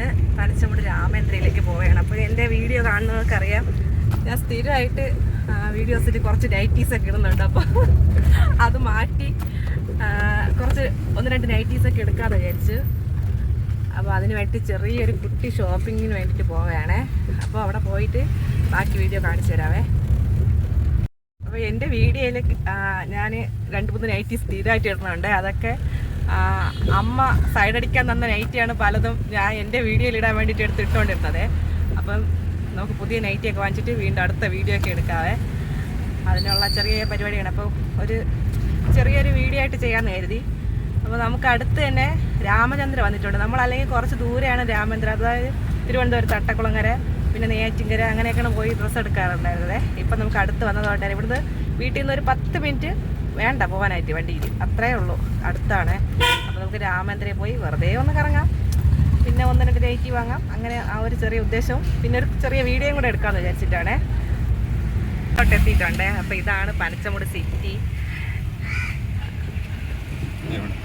ഇന്ന് പനച്ചമൂട് രാമേന്ദ്രയിലേക്ക് പോവുകയാണ്. അപ്പോൾ എന്റെ വീഡിയോ കാണുന്നവർക്കറിയാം. ഞാൻ സ്ഥിരമായിട്ട് വീഡിയോസിൽ കുറച്ച് നൈറ്റീസ് ഒക്കെ ഇടുന്നുണ്ട്. അപ്പോൾ അത് മാറ്റി കുറച്ച് ഒന്ന് രണ്ട് നൈറ്റീസ് ഒക്കെ എടുക്കാമെന്ന് വിചാരിച്ച്. അപ്പോൾ അതിന് വേണ്ടി ചെറിയൊരു കുട്ടി ഷോപ്പിങ്ങിന് വേണ്ടിയിട്ട് പോവുകയാണേ. അപ്പോൾ അവിടെ പോയിട്ട് ബാക്കി വീഡിയോ കാണിച്ചു തരാവേ. അപ്പോൾ എന്റെ വീഡിയോയിൽ ഞാൻ രണ്ട് മൂന്ന് നൈറ്റി സ്ഥിരമായിട്ട് ഇടുന്നുണ്ട്. അതൊക്കെ അമ്മ സൈഡടിക്കാൻ തന്ന നൈറ്റിയാണ് പലതും ഞാൻ എന്റെ വീഡിയോയിൽ ഇടാൻ വേണ്ടിയിട്ട് എടുത്ത് ഇട്ടുകൊണ്ടിരുന്നത്. അപ്പം നമുക്ക് പുതിയ നൈറ്റിയൊക്കെ വാങ്ങിച്ചിട്ട് വീണ്ടും അടുത്ത വീഡിയോ ഒക്കെ എടുക്കാവേ. അതിനുള്ള ചെറിയ പരിപാടിയാണ്. അപ്പോൾ ഒരു ചെറിയൊരു വീഡിയോ ആയിട്ട് ചെയ്യാൻ കരുതി. അപ്പോൾ നമുക്ക് അടുത്ത് തന്നെ രാമചന്ദ്ര വന്നിട്ടുണ്ട്. നമ്മൾ അല്ലെങ്കിൽ കുറച്ച് ദൂരെയാണ് രാമചന്ദ്ര അതായത് തിരുവനന്തപുരത്ത് അട്ടക്കുളങ്ങര പിന്നെ നെയ്യാറ്റിങ്കര അങ്ങനെയൊക്കെയാണ് പോയി ഡ്രസ്സ് എടുക്കാറുണ്ടായിരുന്നത്. ഇപ്പം നമുക്ക് അടുത്ത് വന്നതുകൊണ്ടാണ് ഇവിടുന്ന് വീട്ടിൽ നിന്ന് ഒരു പത്ത് മിനിറ്റ് വേണ്ട പോകാനായിട്ട് വണ്ടിയിൽ അത്രേ ഉള്ളൂ. അടുത്താണ്. അപ്പോൾ നമുക്ക് രാമേന്ദ്രയിൽ പോയി വെറുതെ ഒന്ന് കറങ്ങാം. പിന്നെ ഒന്ന് രണ്ട് നൈറ്റി വാങ്ങാം. അങ്ങനെ ആ ഒരു ചെറിയ ഉദ്ദേശവും. പിന്നെ ഒരു ചെറിയ വീഡിയോയും കൂടെ എടുക്കാമെന്ന് വിചാരിച്ചിട്ടാണേ. ഇങ്ങോട്ട് എത്തിയിട്ടുണ്ട്. അപ്പോൾ ഇതാണ് പനച്ചമുട് സിറ്റി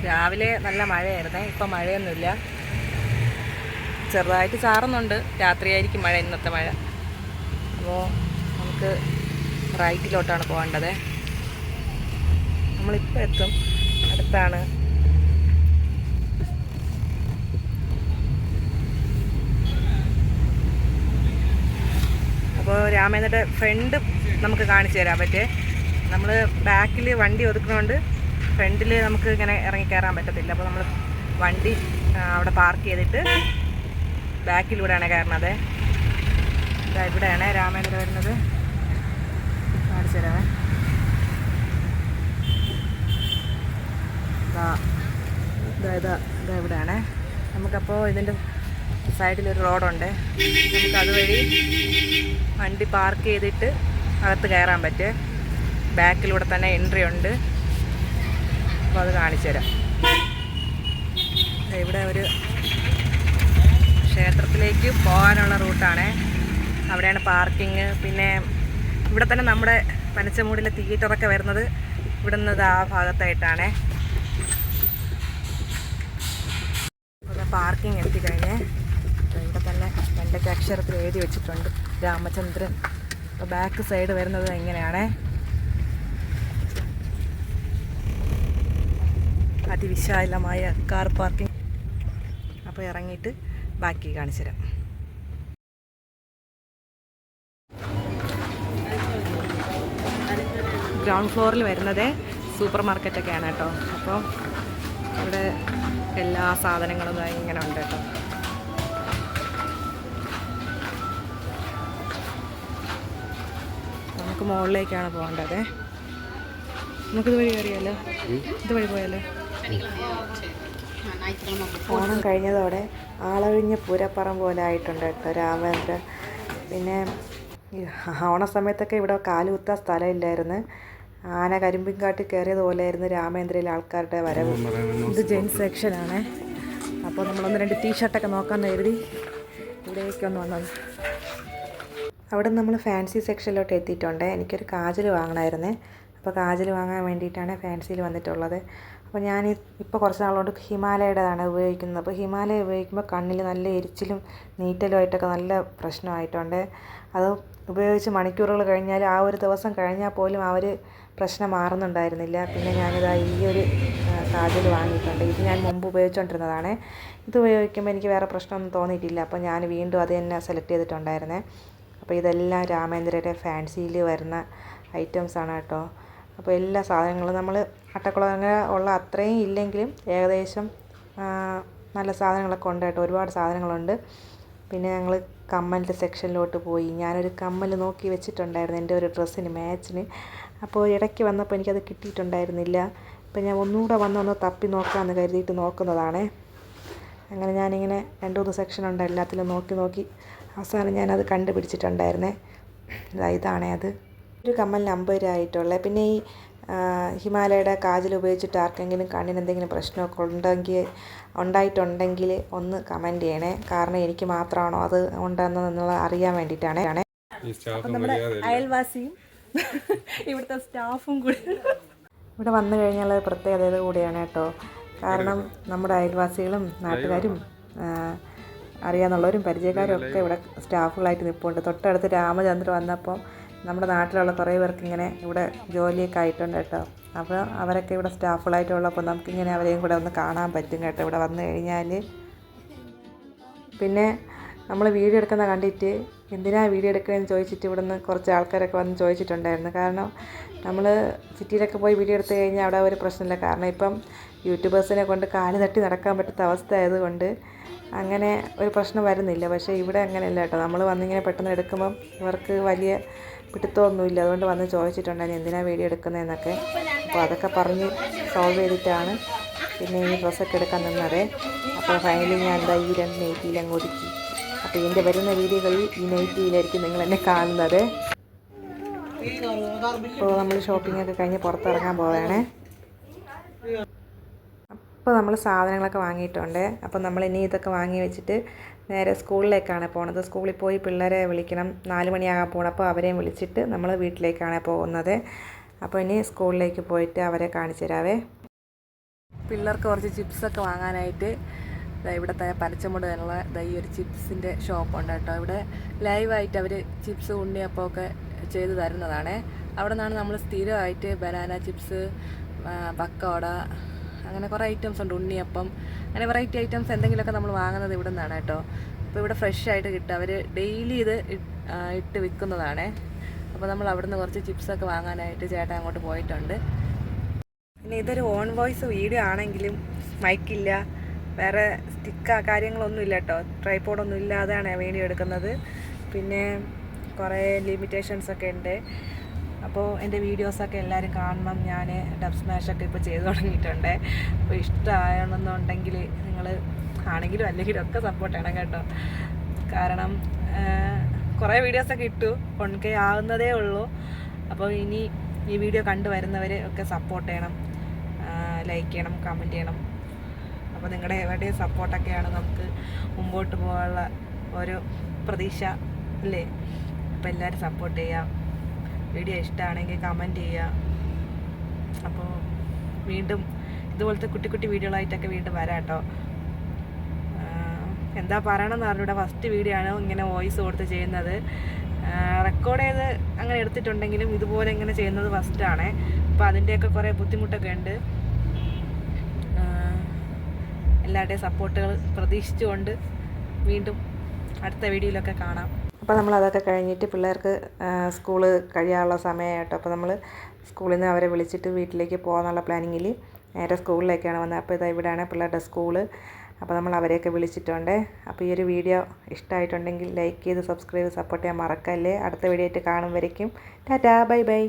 രാവിലെ നല്ല മഴയായിരുന്നേ. ഇപ്പം മഴയൊന്നുമില്ല. ചെറുതായിട്ട് ചാറുന്നുണ്ട്. രാത്രിയായിരിക്കും മഴ ഇന്നത്തെ മഴ. അപ്പോൾ നമുക്ക് റൈറ്റിലോട്ടാണ് പോകേണ്ടത്. നമ്മളിപ്പോൾ എത്തും. അടുത്താണ്. അപ്പോൾ രാമേന്ദ്രന്റെ ഫ്രണ്ട് നമുക്ക് കാണിച്ചു തരാൻ പറ്റേ നമ്മൾ ബാക്കിൽ വണ്ടി ഒതുക്കണോണ്ട് ഫ്രണ്ടിൽ നമുക്ക് ഇങ്ങനെ ഇറങ്ങി കയറാൻ പറ്റത്തില്ല. അപ്പോൾ നമ്മൾ വണ്ടി അവിടെ പാർക്ക് ചെയ്തിട്ട് ബാക്കിലൂടെയാണ് കയറണത് ഇവിടെയാണ് രാമേന്ദ്ര വരുന്നത്. കാണിച്ചു തരാമേ ഇതാ ഇതാ ഇവിടെയാണ്. നമുക്കപ്പോൾ ഇതിന്റെ സൈഡിലൊരു റോഡുണ്ട്. നമുക്ക് അതുവഴി വണ്ടി പാർക്ക് ചെയ്തിട്ട് അകത്ത് കയറാൻ പറ്റും ബാക്കിലൂടെ തന്നെ എൻട്രി ഉണ്ട്. അപ്പോൾ അത് കാണിച്ചു തരാം. ഇവിടെ ഒരു ക്ഷേത്രത്തിലേക്ക് പോകാനുള്ള റൂട്ടാണ്. അവിടെയാണ് പാർക്കിങ് പിന്നെ ഇവിടെ തന്നെ നമ്മുടെ പനച്ചമൂടിലെ തിയേറ്ററൊക്കെ വരുന്നത് ഇവിടെ നിന്ന് ആ ഭാഗത്തായിട്ടാണേ. പാർക്കിംഗ് എത്തിക്കഴിഞ്ഞേ ഇവിടെ തന്നെ രണ്ടൊക്കെ അക്ഷരത്തിൽ എഴുതി വെച്ചിട്ടുണ്ട് രാമചന്ദ്രൻ. അപ്പോൾ ബാക്ക് സൈഡ് വരുന്നത് എങ്ങനെയാണേ? അതിവിശാലമായ കാർ പാർക്കിംഗ് അപ്പോൾ ഇറങ്ങിയിട്ട് ബാക്കി കാണിച്ചു തരാം. ഗ്രൗണ്ട് ഫ്ലോറിൽ വരുന്നത് സൂപ്പർ മാർക്കറ്റൊക്കെയാണ് കേട്ടോ. അപ്പോൾ ഇവിടെ എല്ലാ സാധനങ്ങളും ഇങ്ങനെ ഉണ്ട് കേട്ടോ. നമുക്ക് മുകളിലേക്കാണ് പോകേണ്ടത്. നമുക്കിത് വഴി കയറിയാലോ? ഇത് വഴി പോയാലോ? ഓണം കഴിഞ്ഞതോടെ ആളൊഴിഞ്ഞ പൂരപ്പറം പോലെ ആയിട്ടുണ്ട് കേട്ടോ രാമേന്ദ്ര പിന്നെ ഓണ സമയത്തൊക്കെ ഇവിടെ കാലുകുത്താൻ സ്ഥലമില്ലായിരുന്നു. ആന കരിമ്പിൻ കാട്ടി കയറിയത് പോലെയായിരുന്നു രാമേന്ദ്രയിലെ ആൾക്കാരുടെ വരവ്. ഇത് ജെൻസ് സെക്ഷനാണ്. അപ്പോൾ നമ്മളൊന്ന് രണ്ട് ടീഷർട്ടൊക്കെ നോക്കാമെന്ന് കരുതി ഇവിടേക്കൊന്ന് വന്നത്. അവിടെ നമ്മൾ ഫാൻസി സെക്ഷനിലോട്ട് എത്തിയിട്ടുണ്ട്. എനിക്കൊരു കാജൽ വാങ്ങണമായിരുന്നേ അപ്പോൾ കാജൽ വാങ്ങാൻ വേണ്ടിയിട്ടാണ് ഫാൻസിയിൽ വന്നിട്ടുള്ളത്. അപ്പോൾ ഞാൻ ഇപ്പോൾ കുറച്ച് നാളുകൊണ്ട് ഹിമാലയയുടേതാണ് ഉപയോഗിക്കുന്നത്. അപ്പോൾ ഹിമാലയ ഉപയോഗിക്കുമ്പോൾ കണ്ണിൽ നല്ല എരിച്ചിലും നീറ്റലുമായിട്ടൊക്കെ നല്ല പ്രശ്നമായിട്ടുണ്ട്. അത് ഉപയോഗിച്ച് മണിക്കൂറുകൾ കഴിഞ്ഞാൽ ആ ഒരു ദിവസം കഴിഞ്ഞാൽ പോലും ആ ഒരു പ്രശ്നം മാറുന്നുണ്ടായിരുന്നില്ല. പിന്നെ ഞാനിതാ ഈ ഒരു കാജൽ വാങ്ങിയിട്ടുണ്ട്. ഇത് ഞാൻ മുമ്പ് ഉപയോഗിച്ചുകൊണ്ടിരുന്നതാണ് ഇത് ഉപയോഗിക്കുമ്പോൾ എനിക്ക് വേറെ പ്രശ്നമൊന്നും തോന്നിയിട്ടില്ല. അപ്പോൾ ഞാൻ വീണ്ടും അത് തന്നെ സെലക്ട് ചെയ്തിട്ടുണ്ടായിരുന്നേ. അപ്പോൾ ഇതെല്ലാം രാമേന്ദ്രയുടെ ഫാൻസിയിൽ വരുന്ന ഐറ്റംസ് ആണ് കേട്ടോ. അപ്പോൾ എല്ലാ സാധനങ്ങളും നമ്മൾ അട്ടക്കുളങ്ങര ഉള്ള അത്രയും ഇല്ലെങ്കിലും ഏകദേശം നല്ല സാധനങ്ങളൊക്കെ ഉണ്ട് കേട്ടോ. ഒരുപാട് സാധനങ്ങളുണ്ട്. പിന്നെ ഞങ്ങൾ കമ്മലിന്റെ സെക്ഷനിലോട്ട് പോയി. ഞാനൊരു കമ്മൽ നോക്കി വെച്ചിട്ടുണ്ടായിരുന്നു എന്റെ ഒരു ഡ്രസ്സിന് മാച്ചിന്. അപ്പോൾ ഇടയ്ക്ക് വന്നപ്പോൾ എനിക്കത് കിട്ടിയിട്ടുണ്ടായിരുന്നില്ല. അപ്പോൾ ഞാൻ ഒന്നുകൂടെ വന്ന് ഒന്ന് തപ്പി നോക്കാമെന്ന് കരുതിയിട്ട് നോക്കുന്നതാണ്. അങ്ങനെ ഞാനിങ്ങനെ രണ്ട് മൂന്ന് സെക്ഷൻ ഉണ്ട് എല്ലാത്തിലും നോക്കി നോക്കി അവസാനം ഞാനത് കണ്ടുപിടിച്ചിട്ടുണ്ടായിരുന്നേ. ഇതാ ഇതാണേ അത്. ഒരു കമ്മലിന് അമ്പത് രൂപ ആയിട്ടുള്ളത് പിന്നെ ഈ ഹിമാലയയുടെ കാജൽ ഉപയോഗിച്ചിട്ട് ആർക്കെങ്കിലും കണ്ണിന് എന്തെങ്കിലും പ്രശ്നമൊക്കെ ഉണ്ടെങ്കിൽ ഉണ്ടായിട്ടുണ്ടെങ്കിൽ ഒന്ന് കമന്റ് ചെയ്യണേ. കാരണം എനിക്ക് മാത്രമാണോ അത് ഉണ്ടെന്നുള്ളത് അറിയാൻ വേണ്ടിയിട്ടാണ്. ഈ സ്റ്റാഫ് നമ്മുടെ അയൽവാസിയും ഇവിടുത്തെ സ്റ്റാഫും കൂടി. ഇവിടെ വന്നു കഴിഞ്ഞാൽ പ്രത്യേകത ഇത് കൂടിയാണ് കേട്ടോ. കാരണം നമ്മുടെ അയൽവാസികളും നാട്ടുകാരും അറിയാന്നുള്ളവരും പരിചയക്കാരും ഒക്കെ ഇവിടെ സ്റ്റാഫുകളായിട്ട് നിൽപ്പുണ്ട് തൊട്ടടുത്ത് രാമചന്ദ്രൻ വന്നപ്പം നമ്മുടെ നാട്ടിലുള്ള കുറേ പേർക്ക് ഇങ്ങനെ ഇവിടെ ജോലിയൊക്കെ ആയിട്ടുണ്ട് കേട്ടോ. അപ്പോൾ അവരൊക്കെ ഇവിടെ സ്റ്റാഫുകളായിട്ടുള്ളപ്പോൾ നമുക്കിങ്ങനെ അവരെയും കൂടെ ഒന്ന് കാണാൻ പറ്റും കേട്ടോ. ഇവിടെ വന്നു കഴിഞ്ഞാൽ. പിന്നെ നമ്മൾ വീഡിയോ എടുക്കുന്ന കണ്ടിട്ട് എന്തിനാണ് വീഡിയോ എടുക്കണമെന്ന് ചോദിച്ചിട്ട് ഇവിടുന്ന് കുറച്ച് ആൾക്കാരൊക്കെ വന്ന് ചോദിച്ചിട്ടുണ്ടായിരുന്നു. കാരണം നമ്മൾ സിറ്റിയിലൊക്കെ പോയി വീഡിയോ എടുത്തു കഴിഞ്ഞാൽ അവിടെ ഒരു പ്രശ്നമില്ല. കാരണം ഇപ്പം യൂട്യൂബേഴ്സിനെ കൊണ്ട് കാൽ തട്ടി നടക്കാൻ പറ്റാത്ത അവസ്ഥ ആയതുകൊണ്ട് അങ്ങനെ ഒരു പ്രശ്നം വരുന്നില്ല. പക്ഷേ ഇവിടെ അങ്ങനെയല്ല കേട്ടോ. നമ്മൾ വന്നിങ്ങനെ പെട്ടെന്ന് എടുക്കുമ്പം ഇവർക്ക് വലിയ പിടുത്തമൊന്നുമില്ല. അതുകൊണ്ട് വന്ന് ചോദിച്ചിട്ടുണ്ടായിരുന്നു എന്തിനാണ് വീഡിയോ എടുക്കുന്നതെന്നൊക്കെ? അപ്പോൾ അതൊക്കെ പറഞ്ഞ് സോൾവ് ചെയ്തിട്ടാണ് പിന്നെ ഈ ഡ്രസ്സൊക്കെ എടുക്കാൻ നിന്നത്. അപ്പോൾ ഫൈനലി ഞാൻ എന്താ ഈ രണ്ട് നെയ്റ്റിയിൽ അങ്ങ് ഒതുക്കി. അപ്പോൾ ഇതിന്റെ വരുന്ന വീഡിയോകളിൽ ഈ നെയ്റ്റിയിലായിരിക്കും നിങ്ങൾ എന്നെ കാണുന്നത്. ഇപ്പോൾ നമ്മൾ ഷോപ്പിംഗ് ഒക്കെ കഴിഞ്ഞ് പുറത്തിറങ്ങാൻ പോവുകയാണേ അപ്പോൾ നമ്മൾ സാധനങ്ങളൊക്കെ വാങ്ങിയിട്ടുണ്ട്. അപ്പോൾ നമ്മൾ ഇനി ഇതൊക്കെ വാങ്ങി വെച്ചിട്ട് നേരെ സ്കൂളിലേക്കാണ് പോണത്. സ്കൂളിൽ പോയി പിള്ളേരെ വിളിക്കണം. നാല് മണിയാകാൻ പോകണം അപ്പോൾ അവരെയും വിളിച്ചിട്ട് നമ്മൾ വീട്ടിലേക്കാണ് പോകുന്നത്. അപ്പോൾ ഇനി സ്കൂളിലേക്ക് പോയിട്ട് അവരെ കാണിച്ചു തരാവേ. പിള്ളേർക്ക് കുറച്ച് ചിപ്സൊക്കെ വാങ്ങാനായിട്ട് ഇവിടെ ഇവിടുത്തെ പരച്ചമുട് എന്നുള്ള ദാ ഈ ഒരു ചിപ്സിന്റെ ഷോപ്പുണ്ട് കേട്ടോ. ഇവിടെ ലൈവായിട്ട് അവർ ചിപ്സ് ഉണ്ണിയപ്പമൊക്കെ ചെയ്ത് തരുന്നതാണ്. അവിടെ നിന്നാണ് നമ്മൾ സ്ഥിരമായിട്ട് ബനാന ചിപ്സ് പക്കോട അങ്ങനെ കുറേ ഐറ്റംസ് ഉണ്ട് ഉണ്ണിയപ്പം അങ്ങനെ വെറൈറ്റി ഐറ്റംസ് എന്തെങ്കിലുമൊക്കെ നമ്മൾ വാങ്ങുന്നത് ഇവിടെ നിന്നാണ് കേട്ടോ. അപ്പോൾ ഇവിടെ ഫ്രഷ് ആയിട്ട് കിട്ടും. അവർ ഡെയിലി ഇത് ഇട്ട് വിൽക്കുന്നതാണേ. അപ്പോൾ നമ്മൾ അവിടുന്ന് കുറച്ച് ചിപ്സൊക്കെ വാങ്ങാനായിട്ട് ചേട്ടൻ അങ്ങോട്ട് പോയിട്ടുണ്ട്. പിന്നെ ഇതൊരു ഓൺ വോയിസ് വീഡിയോ ആണെങ്കിലും മൈക്കില്ല വേറെ സ്റ്റിക്ക കാര്യങ്ങളൊന്നും ഇല്ല കേട്ടോ. ട്രൈപോഡൊന്നും ഇല്ലാതെയാണ് വീഡിയോ എടുക്കുന്നത്. പിന്നെ കുറേ ലിമിറ്റേഷൻസ് ഒക്കെ ഉണ്ട്. അപ്പോൾ എന്റെ വീഡിയോസൊക്കെ എല്ലാവരും കാണണം. ഞാൻ ഡബ് സ്മാഷൊക്കെ ഇപ്പോൾ ചെയ്തു തുടങ്ങിയിട്ടുണ്ട്. അപ്പോൾ ഇഷ്ടമാണെന്നുണ്ടെങ്കിൽ നിങ്ങൾ ആണെങ്കിലും അല്ലെങ്കിലും ഒക്കെ സപ്പോർട്ട് ചെയ്യണം കേട്ടോ. കാരണം കുറേ വീഡിയോസൊക്കെ ഇട്ടു. വൺ കെ ആവുന്നതേ ഉള്ളൂ. അപ്പോൾ ഇനി ഈ വീഡിയോ കണ്ടു വരുന്നവർ ഒക്കെ സപ്പോർട്ട് ചെയ്യണം. ലൈക്ക് ചെയ്യണം കമന്റ് ചെയ്യണം. അപ്പോൾ നിങ്ങളുടെ എവിടെയും സപ്പോർട്ടൊക്കെയാണ് നമുക്ക് മുമ്പോട്ട് പോകാനുള്ള ഒരു പ്രതീക്ഷ അല്ലേ? അപ്പോൾ എല്ലാവരും സപ്പോർട്ട് ചെയ്യാം. വീഡിയോ ഇഷ്ടമാണെങ്കിൽ കമന്റ് ചെയ്യുക. അപ്പോൾ വീണ്ടും ഇതുപോലത്തെ കുട്ടി കുട്ടി വീഡിയോകളായിട്ടൊക്കെ വീണ്ടും വരാം കേട്ടോ. എന്താ പറയണമെന്ന് അറിഞ്ഞൂടെ. ഫസ്റ്റ് വീഡിയോ ആണ് ഇങ്ങനെ വോയിസ് കൊടുത്ത് ചെയ്യുന്നത്. റെക്കോർഡ് ചെയ്ത് അങ്ങനെ എടുത്തിട്ടുണ്ടെങ്കിലും ഇതുപോലെ ഇങ്ങനെ ചെയ്യുന്നത് ഫസ്റ്റാണ് അപ്പോൾ അതിന്റെയൊക്കെ കുറേ ബുദ്ധിമുട്ടൊക്കെ ഉണ്ട്. എല്ലാവരുടെയും സപ്പോർട്ടുകൾ പ്രതീക്ഷിച്ചുകൊണ്ട് വീണ്ടും അടുത്ത വീഡിയോയിലൊക്കെ കാണാം. അപ്പോൾ നമ്മൾ അതൊക്കെ കഴിഞ്ഞിട്ട് പിള്ളേർക്ക് സ്കൂൾ കഴിയാനുള്ള സമയമായിട്ടോ അപ്പോൾ നമ്മൾ സ്കൂളിൽ നിന്ന് അവരെ വിളിച്ചിട്ട് വീട്ടിലേക്ക് പോകാനുള്ള പ്ലാനിങ്ങിൽ നേരെ സ്കൂളിലേക്കാണ് വന്നത്. അപ്പോൾ ഇതാ ഇവിടെയാണ് പിള്ളേരുടെ സ്കൂൾ. അപ്പോൾ നമ്മൾ അവരെയൊക്കെ വിളിച്ചിട്ടുണ്ട് അപ്പോൾ ഈ ഒരു വീഡിയോ ഇഷ്ടമായിട്ടുണ്ടെങ്കിൽ ലൈക്ക് ചെയ്ത് സബ്സ്ക്രൈബ് സപ്പോർട്ട് ചെയ്യാൻ മറക്കല്ലേ. അടുത്ത വീഡിയോ ആയിട്ട് കാണും വരയ്ക്കും. Tata bye bye.